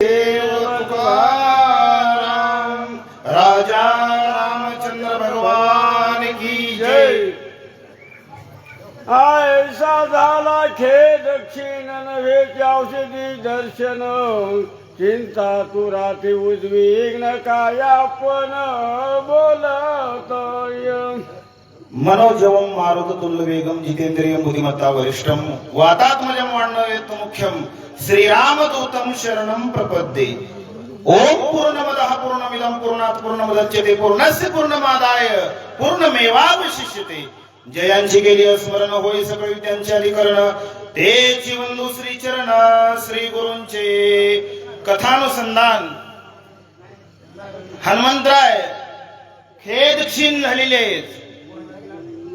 देव तुकाराम राजा रामचंद्र भगवान की जय। ऐसा झाला खे दक्षिण नव्हे औषधी दर्शन। चिंता तू रात्री उद्विग्न काय आपण बोलत मनोजवम मारुत तुल्य श्रीरामदूतम शरणम प्रपद्ये। ओम पूर्णमदः पूर्णमिदं पूर्णात् पूर्णमुदच्यते पूर्णस्य पूर्णमादाय पूर्णमेवावशिष्यते। जयांची गेली स्मरण होई सकळी त्यांचे अधिकरण ते जीवन श्री चरण श्री गुरूंचे कथानुसंधान। हनुमंतराय खेद क्षीण झालेले आहेत।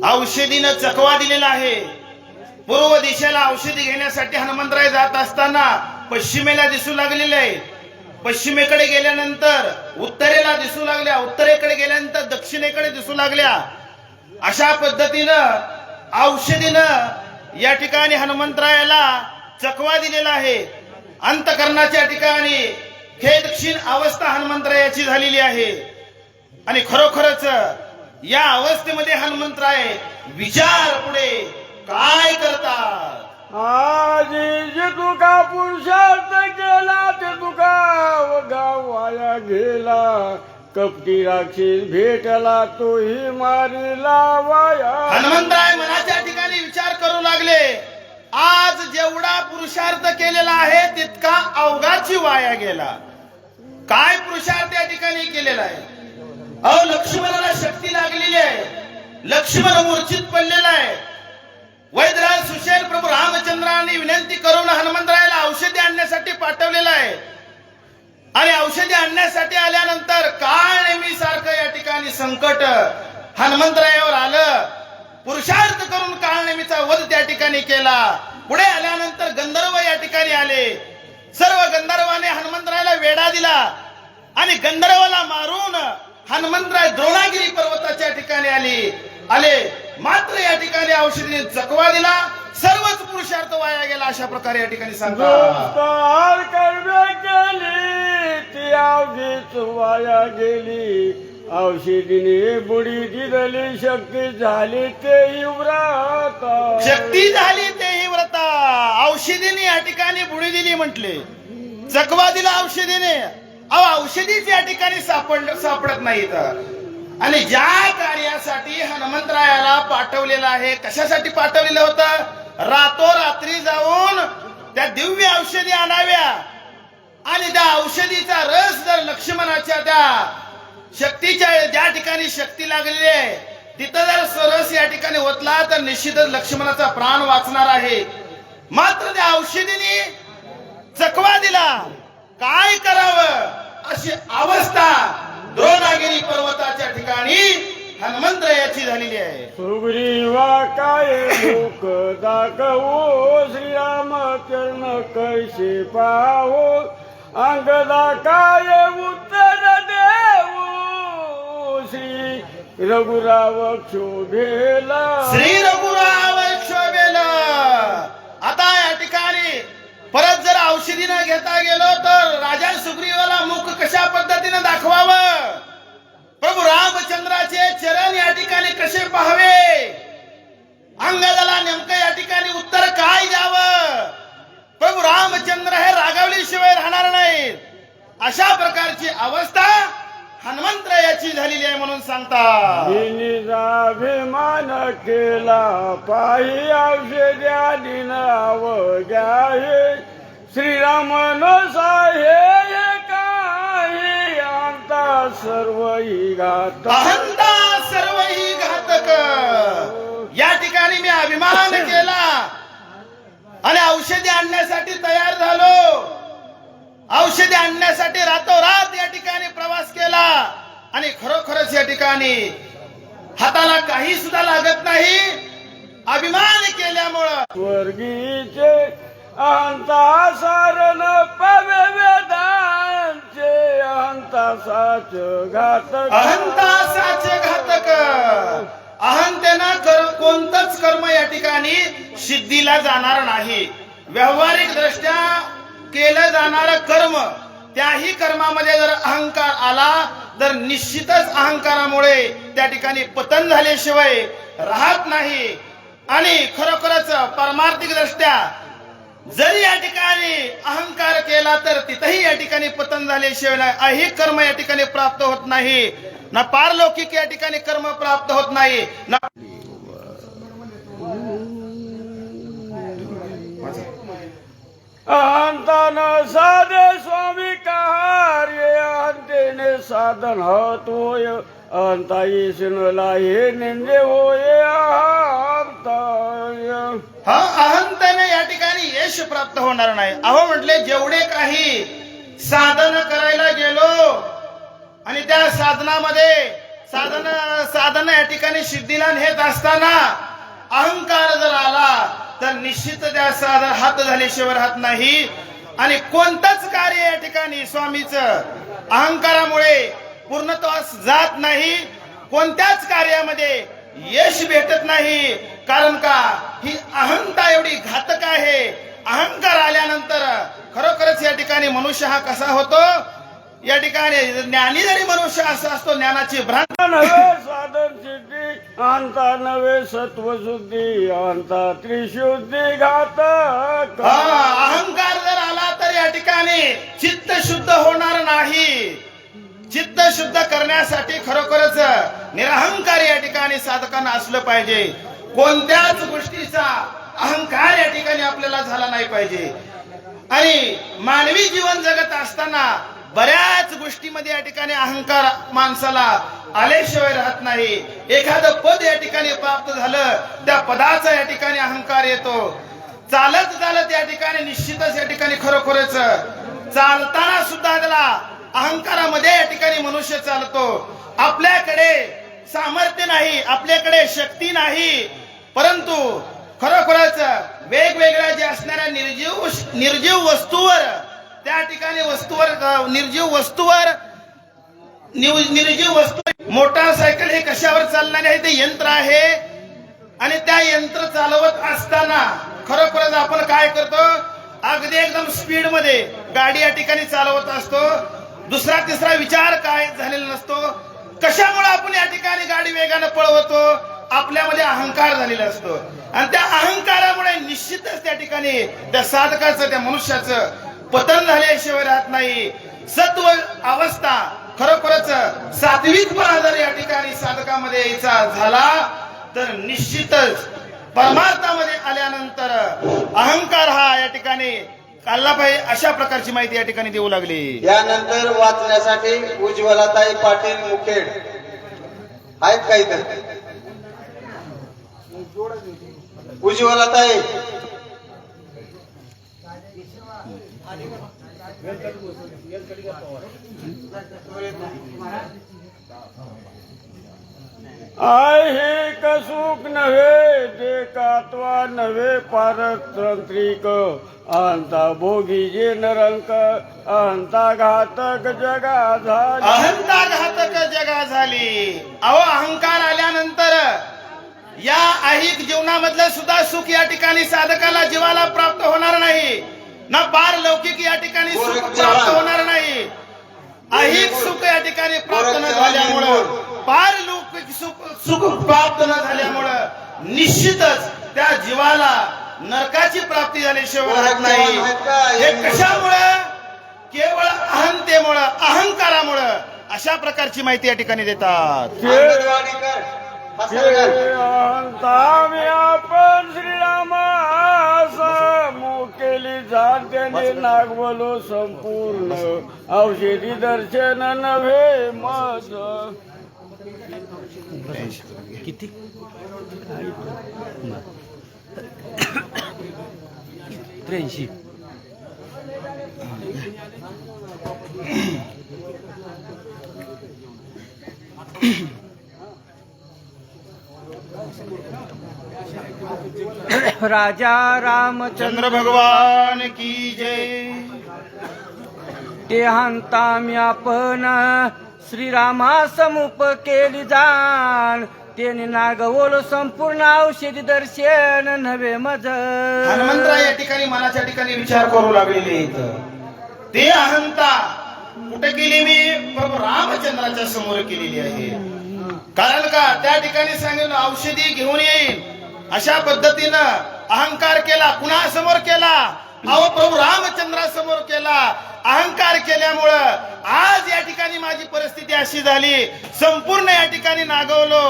औषधीनं चकवा दिलेला आहे। पूर्व दिशेला औषधी घेण्यासाठी हनुमंतराय जात असताना पश्चिमेला दिसू लागलेले आहे पश्चिमेकडे गेल्यानंतर उत्तरेला दिसू लागल्या उत्तरेकडे गेल्यानंतर दक्षिणेकडे दिसू लागल्या. अशा पद्धतीनं औषधीनं या ठिकाणी हनुमंतरायाला चकवा दिलेला आहे. अंतकरणाच्या ठिकाणी खेदक्षीण अवस्था हनुमंतरायाची झालेली आहे. आणि खरोखरच या अवस्थेमध्ये हनुमंतराय विचार पुढे जे तुका पुरुषार्थ केला ते तुका गाव गेला. कपटी राखील भेटला तोही मारिला वाया. हनुमंतराय मनाच्या ठिकाणी विचार करू लागले. आज जेवढा पुरुषार्थ केलेला आहे तितका अवघाची वाया गेला. काय पुरुषार्थ या ठिकाणी केलेला आहे? अहो लक्ष्मणाला शक्ती लागलेली आहे. लक्ष्मण मूर्छित पडलेला आहे. वैद्यराज सुशेल प्रभू रामचंद्रांनी विनंती करून हनुमंतरायाला औषधी आणण्यासाठी पाठवलेलं आहे. आणि औषधी आणण्यासाठी आल्यानंतर काळ नेहमी सारखं या ठिकाणी संकट हनुमंतरायावर आलं. पुरुषार्थ करून काळ नेहमीचा वध त्या ठिकाणी केला. पुढे आल्यानंतर गंधर्व या ठिकाणी आले. सर्व गंधर्वाने हनुमंतरायाला वेढा दिला. आणि गंधर्वाला मारून हनुमंतराय द्रोणागिरी पर्वताच्या ठिकाणी आली. आले. मात्र या ठिकाणी औषधीने जखवा दिला. सर्वच पुरुषार्थ वाया गेला. अशा प्रकारे या ठिकाणी ती वाया गेली. औषधीने बुडी दिलेली शक्ती झाली ते व्रत शक्ती झाली तेही व्रता औषधीने या ठिकाणी बुडी दिली म्हटले. जखवा दिला औषधीने. अहो औषधीच या ठिकाणी सापड सापडत नाहीत. आणि ज्या कार्यासाठी हनुमंतरायाला पाठवलेलं आहे कशासाठी पाठवलेलं होतं? रातोरात्री जाऊन त्या दिव्य औषधी आणाव्या. आणि त्या औषधीचा रस जर लक्ष्मणाच्या त्या शक्तीच्या ज्या ठिकाणी शक्ती लागलेली आहे तिथं जर सरस या ठिकाणी ओतला तर निश्चितच लक्ष्मणाचा प्राण वाचणार आहे. मात्र त्या औषधीने चकवा दिला. काय करावं? अशी अवस्था द्रोणागिरी पर्वताच्या ठिकाणी हनुमंतरायाची झालेली आहे. सुग्रीवा काय मुख दाखवो श्रीरामचरण कैसे पाहो अंगदा काय उत्तर देऊ श्री रघुराव शोभेला श्री रघुराव शोभेल आता या ठिकाणी परत जर औषधी न घेता गेलो तर कसे पाहावे? अंगदाला नेमकं या ठिकाणी उत्तर काय द्यावं? प्रभू रामचंद्र हे रागावल्याशिवाय राहणार नाहीत. अशा प्रकारची अवस्था हनुमंतरायाची झालेली आहे म्हणून अभिमान केला पायी औषध्या दिन अवघ्या हे श्रीरामन साहे काही अंता सर्व ही घात अहंता सर्व ही घातक या ठिकाणी मी अभिमान केला आणि औषधी आणण्यासाठी तयार झालो. औषधी आणण्यासाठी रातोरात या ठिकाणी प्रवास केला आणि खरोखरच या ठिकाणी हाताला काही सुद्धा लागत नाही. अभिमान केल्यामुळं स्वर्गीचे अंता सारण पवे वेदांचे अंता साच घातक. अहंतासाचे घातक. अहंतेनं कर कोणतंच कर्म या ठिकाणी सिद्धीला जाणार नाही. व्यावहारिक दृष्ट्या केलं जाणारं कर्म त्याही कर्मामध्ये जर अहंकार आला तर निश्चितच अहंकारामुळे त्या ठिकाणी पतन झाल्याशिवाय राहत नाही. आणि खरोखरच परमार्थिक दृष्ट्या जर या ठिकाणी अहंकार केला तर तिथंही या ठिकाणी पतन झाल्याशिवाय नाही. कर्म या ठिकाणी प्राप्त होत नाही. ना पारलौकिक या ठिकाणी कर्म प्राप्त होत नाही ना अहंतान साधे स्वामी कार्य अंतेने साधन होतोय अहंता ईशनला हे निंदे होय हा अहंतेने या ठिकाणी यश प्राप्त होणार नाही. अहो म्हटले जेवढे काही साधन करायला गेलो आणि त्या साधनामध्ये साधन साधन या ठिकाणी सिद्धीला नेत असताना अहंकार जर आला तर निश्चित त्या साधन हात झाल्याशिवाय राहत नाही. आणि कोणतंच कार्य या ठिकाणी स्वामीच अहंकारामुळे पूर्णत्वास जात नाही. कोणत्याच कार्यामध्ये यश भेटत नाही. कारण का? ही अहंता एवढी घातक आहे. अहंकार आल्यानंतर खरोखरच या ठिकाणी मनुष्य हा कसा होतो? या ठिकाणी ज्ञानी जरी मनुष्य असा असतो ज्ञानाची भ्रांत नवे साधन सिद्धी अंता नवे सत्व शुद्धी अंता त्रिशुद्धी घातक हा, अहंकार जर आला तर या ठिकाणी चित्त शुद्ध होणार नाही. चित्त शुद्ध करण्यासाठी खरोखरच निरहंकार या ठिकाणी साधकांना असलं पाहिजे. कोणत्याच गोष्टीचा अहंकार या ठिकाणी आपल्याला झाला नाही पाहिजे. आणि मानवी जीवन जगत असताना बऱ्याच गोष्टीमध्ये या ठिकाणी अहंकार माणसाला आल्याशिवाय राहत नाही. एखादं पद या ठिकाणी प्राप्त झालं त्या पदाचा या ठिकाणी अहंकार येतो. चालत चालत या ठिकाणी निश्चितच या ठिकाणी खरोखरच चालताना सुद्धा त्याला अहंकारामध्ये या ठिकाणी मनुष्य चालतो. आपल्याकडे सामर्थ्य नाही आपल्याकडे शक्ती नाही परंतु खरोखरच वेगवेगळ्या जे असणाऱ्या निर्जीव निर्जीव वस्तूवर त्या ठिकाणी वस्तूवर निर्जीव वस्तूवर निव- निर्जीव वस्तू मोटारसायकल हे कशावर चालणारे आहे ते यंत्र आहे. आणि त्या यंत्र चालवत असताना खरोखरच आपण काय करतो? अगदी एकदम स्पीडमध्ये गाडी या ठिकाणी चालवत असतो. दुसरा तिसरा विचार काय झालेला नसतो. कशामुळे आपण या ठिकाणी गाडी वेगानं पळवतो? आपल्यामध्ये अहंकार झालेला असतो. आणि त्या अहंकारामुळे निश्चितच त्या ठिकाणी त्या साधकाचं त्या मनुष्याचं पतन झाल्याशिवाय राहत नाही. सत्व अवस्था खरोखरच सात्विक जर या ठिकाणी साधकामध्ये यायचा झाला. तर निश्चितच परमार्थामध्ये आल्यानंतर अहंकार हा या ठिकाणी काढला पाहिजे अशा प्रकारची माहिती या ठिकाणी देऊ लागली. यानंतर वाचण्यासाठी उज्ज्वलाताई पाटील मुखेड आहेत काही तर उज्ज्वलाताई आहे कसुक नव्हे जे कातवा नव्हे पारतंत्रिक अहंता भोगी जे नरंक अहंता घातक जगा झाली। अहंता घातक जगा झाली. अहो अहंकार आल्यानंतर या ऐहिक जीवनामधलं सुद्धा सुख या ठिकाणी साधकाला जीवाला प्राप्त होणार नाही. ना पार लौकिक या ठिकाणी सुख प्राप्त होणार नाही. ऐहिक सुख या ठिकाणी प्राप्त न झाल्यामुळं पार लौकिक सुख सुख प्राप्त न झाल्यामुळं निश्चितच त्या जीवाला नरकाची प्राप्ती झाल्याशिवाय राहत नाही. हे कशामुळं? केवळ अहंतेमुळं अहंकारामुळं अशा प्रकारची माहिती या ठिकाणी देतात. अंगणवाडीकर मी आपण श्रीरामास केली जाण नागवलो संपूर्ण औषधी दर्शन नव्हे मज त्र्याऐंशी राजा रामचंद्र चंद्र भगवान की जय। ते हंता मी आपण श्रीरामा समुप केली जाण त्याने नागवोल संपूर्ण औषधी दर्शन नव्हे मज हनुमंतराय या ठिकाणी मनाच्या ठिकाणी विचार करू लागलेले ते अहंता कुठे केली मी प्रभू रामचंद्राच्या समोर केलेली आहे. कारण का? त्या ठिकाणी सांगितलं औषधी घेऊन येईन. अशा पद्धतीनं अहंकार केला कुणासमोर केला? अहो प्रभू रामचंद्रासमोर केला. अहंकार केल्यामुळं आज या ठिकाणी माझी परिस्थिती अशी झाली. संपूर्ण या ठिकाणी नागवलो.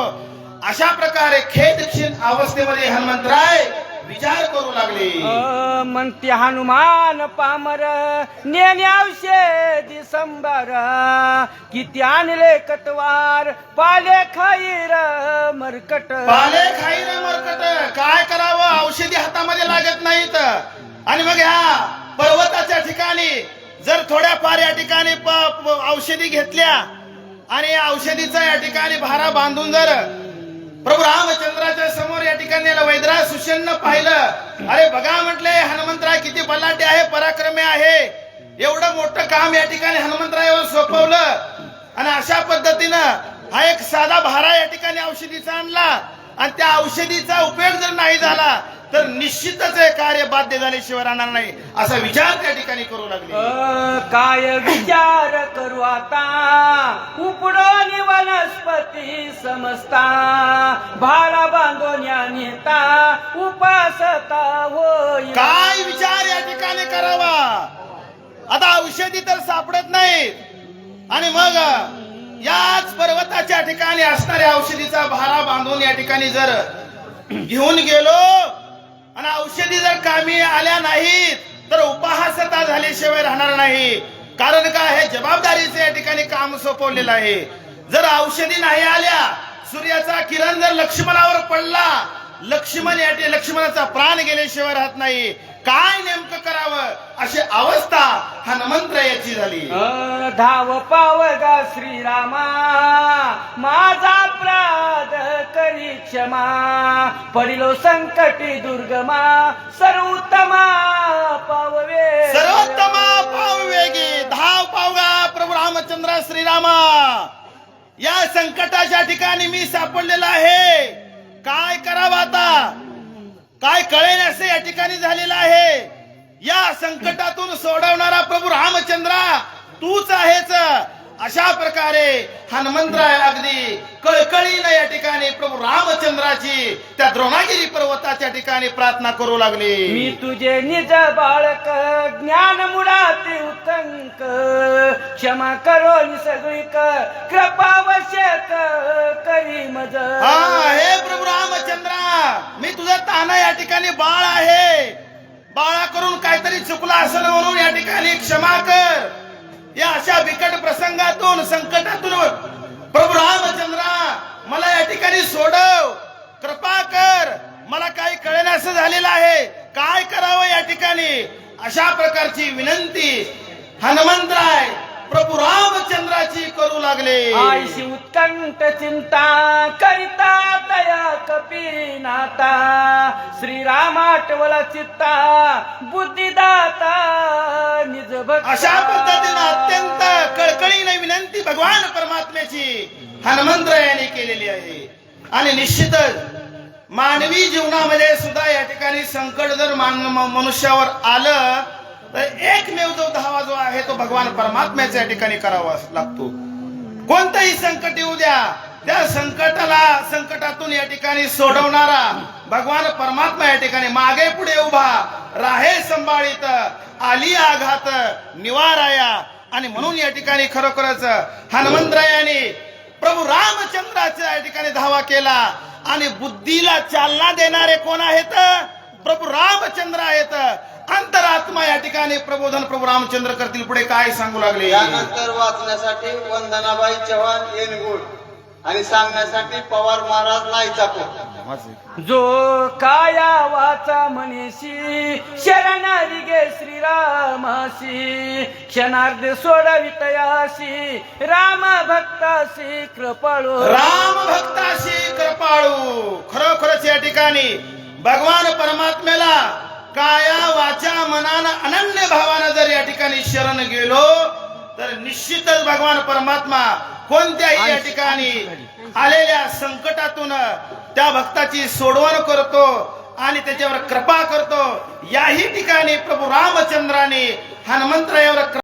अशा प्रकारे खेदक्षीण अवस्थेमध्ये हनुमंतराय विचार करू लागले. म्हणते हनुमान पामर नेणे औषधी संभार किती आणले कटवार पाले खाईर मरकट. पाले खाई रे मरकट. काय करावं? औषधी हातामध्ये लागत नाहीत. आणि मग ह्या पर्वताच्या ठिकाणी जर थोड्याफार या ठिकाणी औषधी घेतल्या आणि औषधीचा या ठिकाणी भारा बांधून जर प्रभू रामचंद्राच्या समोर या ठिकाणी याला वैद्यराज पाहिलं. अरे बघा म्हटले हनुमंतराय किती बलाढ्य आहे पराक्रमी आहे. एवढं मोठं काम या ठिकाणी हनुमंतरायावर सोपवलं. आणि अशा पद्धतीनं हा एक साधा भारा या ठिकाणी औषधीचा आणला. आणि त्या औषधीचा उपयोग जर नाही झाला तर निश्चितच हे कार्य बाध्य झाल्याशिवाय राहणार नाही असा विचार त्या ठिकाणी करू लागले. काय विचार करू आता? उपडोनी वनस्पती समजता भाला बांधोन्या नेता उपासता होई. काय विचार या ठिकाणी करावा? आता औषधी तर सापडत नाहीत. आणि मग याच पर्वताच्या ठिकाणी असणाऱ्या औषधीचा भारा बांधून या ठिकाणी जर घेऊन गेलो आणि औषधी जर कामी आल्या नाहीत तर उपहासता झाल्याशिवाय राहणार नाही. कारण काय हे जबाबदारीचे या ठिकाणी काम सोपवलेलं आहे. जर औषधी नाही आल्या सूर्याचा किरण जर लक्ष्मणावर पडला लक्ष्मण या लक्ष्मणाचा प्राण गेल्याशिवाय राहत नाही. काय नेमकं करावं? अशी अवस्था हनुमंत्र याची झाली. धाव पाव गा श्रीरामा माझा अपराध करी क्षमा. पडिलो संकटी दुर्गमा सर्वोत्तमा पाववे सर्वोत्तमा पाव वेगी. धाव पावगा प्रभू रामचंद्र श्रीरामा. या संकटाच्या ठिकाणी मी सापडलेला आहे. काय करावं आता? काय कळेन असं या ठिकाणी झालेलं आहे. या संकटातून सोडवणारा प्रभू रामचंद्रा तूच आहेच अशा प्रकारे हनुमंतराय अगदी कळकळीनं या ठिकाणी प्रभू रामचंद्राची त्या द्रोणागिरी पर्वताच्या ठिकाणी प्रार्थना करू लागले. मी तुझे निज बाळक ज्ञान मुळाती उतंक. क्षमा करो नि सगळीक कृपावश्यक करी मज. हा हे प्रभू रामचंद्रा मी तुझा ताना या ठिकाणी बाळ आहे. बाळा करून काहीतरी चुकलं असेल म्हणून या ठिकाणी क्षमा कर. या अशा बिकट प्रसंगातून संकटातून प्रभू रामचंद्रा मला या ठिकाणी सोडव. कृपा कर. मला काही कळेनास झालेलं आहे. काय करावं या ठिकाणी? अशा प्रकारची विनंती. हनुमंतराय प्रभू रामचंद्राची करू लागले. आईशी उत्कंठ चिंता करिता दया कपिनाता श्रीराम आठवला चित्ता बुद्धिदाता निज भक्त. अशा पद्धतीनं अत्यंत कळकळीने विनंती भगवान परमात्म्याची हनुमंत्र यांनी केलेली आहे. आणि निश्चितच मानवी जीवनामध्ये सुद्धा या ठिकाणी संकट जर मान मनुष्यावर आलं तर एकमेव जो धावा जो आहे तो भगवान परमात्म्याच्या ठिकाणी करावा लागतो. कोणतंही संकट येऊ द्या. त्या संकटाला संकटातून या ठिकाणी सोडवणारा भगवान परमात्मा या ठिकाणी मागे पुढे उभा. राहे संभाळीत आली आघात निवाराया. आणि म्हणून या ठिकाणी खरोखरच हनुमंतरायाने प्रभू रामचंद्राचा या ठिकाणी धावा केला. आणि बुद्धीला चालना देणारे कोण आहेत? प्रभू रामचंद्र आहेत. अंतरात्मा या ठिकाणी प्रबोधन प्रभू रामचंद्र करतील. पुढे काय सांगू लागले? यानंतर वाचण्यासाठी वंदनाबाई चव्हाण येनगुड आणि सांगण्यासाठी पवार महाराज नाईचापूर जो काया वाचा म्हणेशी शरणारी गे श्रीरामासी क्षणार्ध सोडवितयासी राम भक्तासी कृपळो. राम भक्ताशी कृपाळू. खरोखरच या ठिकाणी भगवान परमात्म्याला काया वाचा मनानं अनन्य भावानं जर या ठिकाणी शरण गेलो तर निश्चितच भगवान परमात्मा कोणत्याही या ठिकाणी आलेल्या संकटातून त्या भक्ताची सोडवण करतो आणि त्याच्यावर कृपा करतो. याही ठिकाणी प्रभू रामचंद्राने हनुमंतरायावर